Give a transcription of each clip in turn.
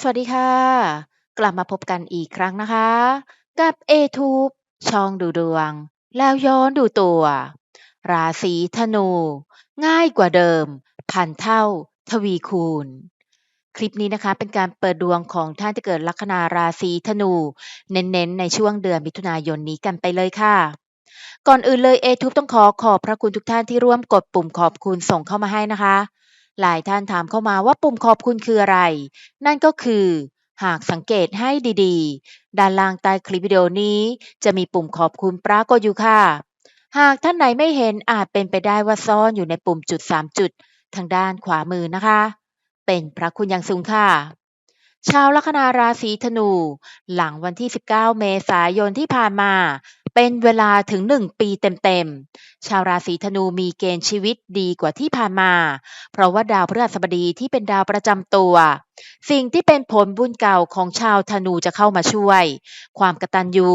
สวัสดีค่ะ กลับมาพบกันอีกครั้งนะคะ กับ A-Tube ช่องดูดวง แล้วย้อนดูตัว ราศีธนู ง่ายกว่าเดิม พันเท่า ทวีคูณ คลิปนี้นะคะเป็นการเปิดดวงของท่านที่เกิดลัคนาราศีธนู เน้นๆ ในช่วงเดือนมิถุนายนนี้กันไปเลยค่ะก่อนอื่นเลย A-Tube ต้องขอขอบพระคุณทุกท่านที่ร่วมกดปุ่มขอบคุณส่งเข้ามาให้นะคะ หลายท่านถามเข้ามาว่าปุ่มขอบคุณคืออะไร นั่นก็คือ หากสังเกตให้ดีๆ ด้านล่างใต้คลิปวิดีโอนี้ จะมีปุ่มขอบคุณปรากฏอยู่ค่ะ หากท่านไหนไม่เห็นอาจเป็นไปได้ว่าซ่อนอยู่ในปุ่มจุด 3 จุด ทางด้านขวามือนะคะ เป็นพระคุณอย่างสูงค่ะ ชาวลัคนาราศีธนู หลังวันที่ 19 เมษายนที่ผ่านมา เป็นเวลาถึง1ปีเต็มๆ ชาวราศีธนูมีเกณฑ์ชีวิตดีกว่าที่ผ่านมา เพราะว่าดาวพฤหัสบดีที่เป็นดาวประจำตัว สิ่งที่เป็นผลบุญเก่าของชาวธนูจะเข้ามาช่วย ความกตัญญู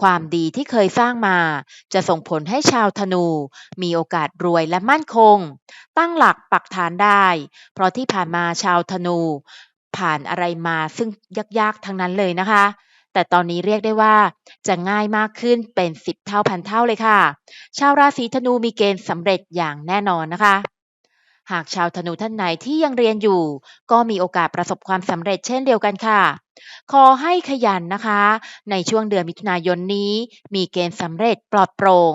ความดีที่เคยสร้างมา จะส่งผลให้ชาวธนู มีโอกาสรวยและมั่นคง ตั้งหลักปักฐานได้ เพราะที่ผ่านมาชาวธนู ผ่านอะไรมาซึ่งยากๆทั้งนั้นเลยนะคะ แต่ตอนนี้เรียกได้ว่าจะง่ายมากขึ้นเป็น 10 เท่าพันเท่าเลยค่ะ ชาวราศีธนูมีเกณฑ์สำเร็จอย่างแน่นอนนะคะ หากชาวธนูท่านไหนที่ยังเรียนอยู่ ก็มีโอกาสประสบความสำเร็จเช่นเดียวกันค่ะ ขอให้ขยันนะคะ ในช่วงเดือนมิถุนายนนี้ มีเกณฑ์สำเร็จปลอดโปร่ง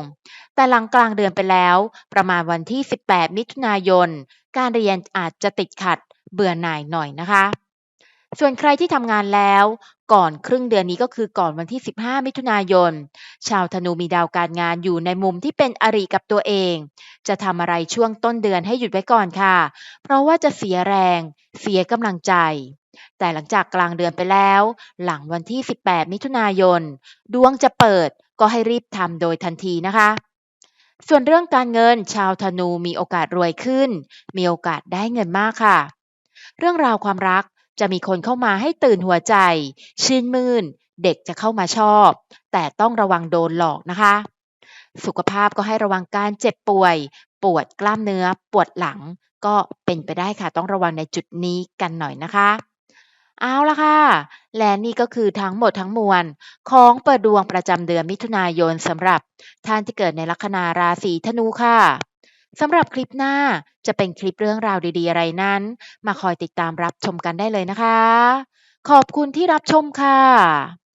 แต่หลังกลางเดือนไปแล้ว ประมาณวันที่ 18 มิถุนายน การเรียนอาจจะติดขัดเบื่อหน่ายหน่อยนะคะ ส่วนใครที่ทำงานแล้ว ก่อนครึ่งเดือนนี้ก็คือก่อนวันที่ 15 มิถุนายน ชาวธนูมีดาวการงานอยู่ในมุมที่เป็นอริกับตัวเอง จะทำอะไรช่วงต้นเดือนให้หยุดไว้ก่อนค่ะ เพราะว่าจะเสียแรง เสียกำลังใจ แต่หลังจากกลางเดือนไปแล้ว หลังวันที่ 18 มิถุนายน ดวงจะเปิดก็ให้รีบทำโดยทันทีนะคะส่วนเรื่องการเงินชาวธนูมีโอกาสรวยขึ้น มีโอกาสได้เงินมากค่ะ เรื่องราวความรัก จะมีคนเข้ามาให้ตื่นหัวใจ ชื่นมื่น เด็กจะเข้ามาชอบ แต่ต้องระวังโดนหลอกนะคะ สุขภาพก็ให้ระวังการเจ็บป่วย ปวดกล้ามเนื้อ ปวดหลัง ก็เป็นไปได้ค่ะต้องระวังในจุดนี้กันหน่อยนะคะเอาละค่ะ และนี่ก็คือทั้งหมดทั้งมวล ของเปิดดวงประจำเดือนมิถุนายนสำหรับท่านที่เกิดในลัคนาราศีธนูค่ะ สำหรับคลิปหน้าจะเป็นคลิปเรื่องราวดีๆ อะไรนั้น มาคอยติดตามรับชมกันได้เลยนะคะ ขอบคุณที่รับชมค่ะ